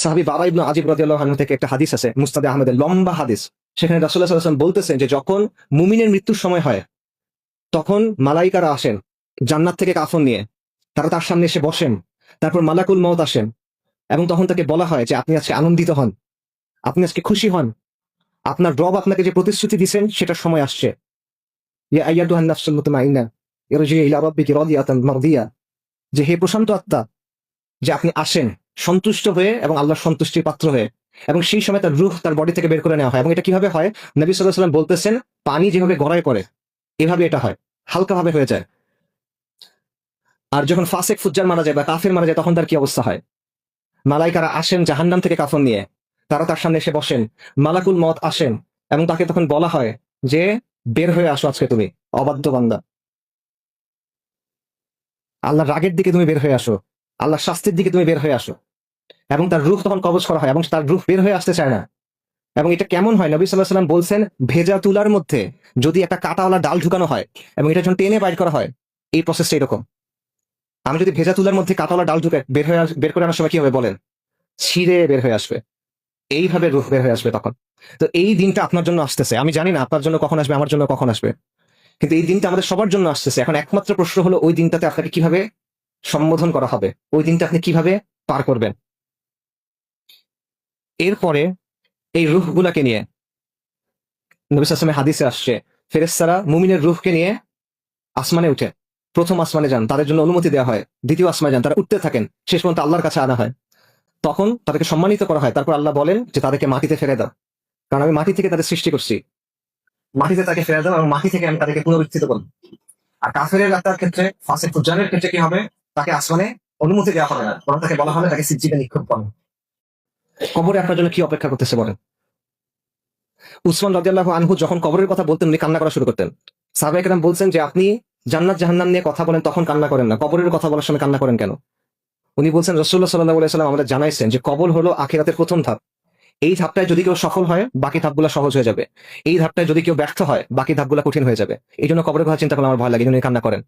সাহাবি বাবা ইবনু আজিব রাদিয়াল্লাহু আনহু থেকে একটা হাদিস আছে, মুস্তাদে আহমেদের লম্বা হাদিস। সেখানে সাল্লাল্লাহু বলতেছেন যে যখন মুমিনের মৃত্যুর সময় হয়, তখন মালাইকারা আসেন জান্নাত থেকে কাফন নিয়ে। তারা তার সামনে এসে বসেন, তারপর মালাকুল মউত আসেন এবং তখন তাকে বলা হয় যে আপনি আজকে আনন্দিত হন, আপনি আজকে খুশি হন, আপনার রব আপনাকে যে প্রতিশ্রুতি দিছেন সেটা সময় আসছে। যে হে প্রশান্ত আত্মা, যে আপনি আসেন সন্তুষ্ট হয়ে এবং আল্লাহর সন্তুষ্টির পাত্র হয়ে। এবং সেই সময় তার রূহ তার বডি থেকে বের করে নেওয়া হয়। এবং এটা কীভাবে হয়? নবী সাল্লাহ সাল্লাম বলতেছেন, পানি যেভাবে গড়ায় করে এভাবে এটা হয়। হালকাভাবে হয়ে যায়। আর যখন ফাসেক, ফুজ্জার মারা যায় বা কাফের মারা যায়, তখন তার কি অবস্থা হয়? মালাইকারা আসেন জাহান্নাম থেকে কাফন নিয়ে। তারা তার সামনে এসে বসেন। মালাকুল মত আসেন এবং তাকে তখন বলা হয় যে, বের হয়ে আসো আজকে তুমি, অবাধ্য বান্দা। আল্লাহ রাগের দিকে তুমি বের হয়ে আসো। আল্লাহ শাস্তির দিকে তুমি বের হয়ে আসো। এবং তার রুখ তখন কবজ করা হয় এবং তার রুখ বের হয়ে আসতে চায় না। এবং এটা কেমন হয়? নবী সাল্লাহ সাল্লাম বলছেন, ভেজা তুলার মধ্যে যদি একটা কাটাওয়ালা ডাল ঢুকানো হয় এবং এটা যখন টেনে বাইর করা হয়, এই প্রসেসটা এরকম। আমি যদি ভেজা তুলার মধ্যে কাটাওয়ালা ডাল ঢুকে বের হয়ে বের করে আনার সময় কি হবে বলেন? ছিঁড়ে বের হয়ে আসবে। এইভাবে রুখ বের হয়ে আসবে তখন। তো এই দিনটা আপনার জন্য আসতেছে। আমি জানি না আপনার জন্য কখন আসবে, আমার জন্য কখন আসবে। কিন্তু এই দিনটা আমাদের সবার জন্য আসতেছে। এখন একমাত্র প্রশ্ন হলো, ওই দিনটাতে আপনাকে কীভাবে সম্বোধন করা হবে? ওই দিনটা আপনি কীভাবে পার করবেন? এরপরে এই রুহগুলাকে নিয়ে নবিস আসলামের হাদিসে আসছে ফেরেস্তারা মুমিনের রুহকে নিয়ে আসমানে উঠে, প্রথম আসমানে যান, তাদের জন্য অনুমতি দেওয়া হয়। দ্বিতীয় আসমানে যান, তারা উঠতে থাকেন, শেষ পর্যন্ত আল্লাহর কাছে আনা হয়। তখন তাদেরকে সম্মানিত করা হয়, তারপর আল্লাহ বলেন যে, তাদেরকে মাটিতে ফেলে দাও। কারণ আমি মাটি থেকে তাদের সৃষ্টি করছি। মাটিতে তাকে ফেলে দাও এবং মাটি থেকে আমি তাদেরকে পুনরুত্থিত করব। আর কাফের আত্মার ক্ষেত্রে ফাঁসে ফুজানের ক্ষেত্রে কি হবে? তাকে আসমানে অনুমতি দেওয়া হবে না তাকে বলা হবে তাকে সিজিতে নিক্ষেপ করো। কবরে আপনার জন্য কি অপেক্ষা করতেছে বলেন? উসমান রাদিয়াল্লাহু আনহু যখন কবরের কথা বলতেন, উনি কান্না করা শুরু করতেন। সাহাবায়ে কেরাম বলছেন যে, আপনি জান্নাত জাহান্নাম নিয়ে কথা বলেন, তখন কান্না করেন না। কবরের কথা বলার সময় কান্না করেন কেন? উনি বলছেন রসুল্লাহ সাল্লাহ সাল্লাম আমাদের জানাইছেন যে, কবর হলো আখিরাতের প্রথম ধাপ। এই ধাপটায় যদি কেউ সফল হয়, বাকি ধাপগুলো সহজ হয়ে যাবে। এই ধাপটায় যদি কেউ ব্যর্থ হয়, বাকি ধাপগুলো কঠিন হয়ে যাবে। এই জন্য কবরের কথা চিন্তা করলে আমার ভয় লাগে উনি কান্না করেন।